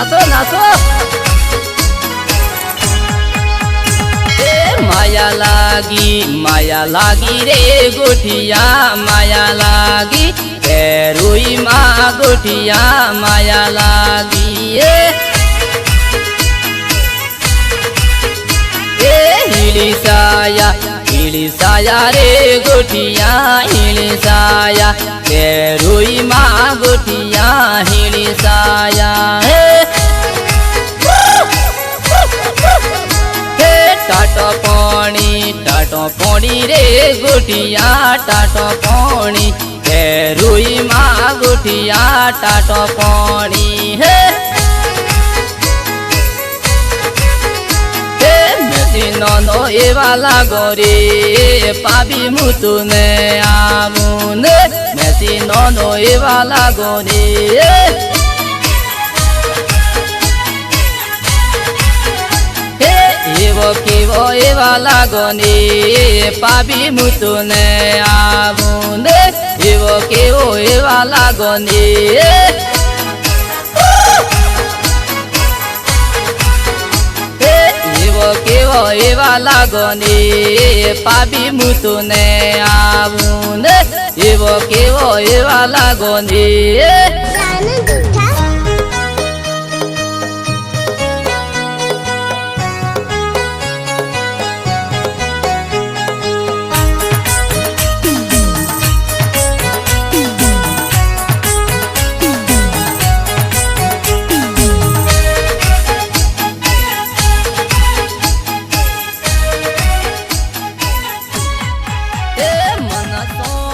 નાચો નાચો એ માયા લાગી માયા લાગી રે ગોઠિયા માયા લાગી એ રૂઈ માં ગોઠિયા માયા લાગી એ એ હિલી સાયા હિલી સાયા રે ગોઠિયા હિલી ટાટો પોણી રે ગોઠિયા, ટાટો પોણી હે રૂઈ માં ગોઠિયા, ટાટો પોણી હે હે નો એવા લાગો પાબી મુતું ને આવું ને મેસી નો એવા લાગો કેવો એવા લાગો ને, પાબી મુતું ને આવું ને એવો કેવો એવા લાગો ને. કેવો એવા લાગો ને, પાબી મુતું ને એવો કેવો એવા લાગો ને. corazón.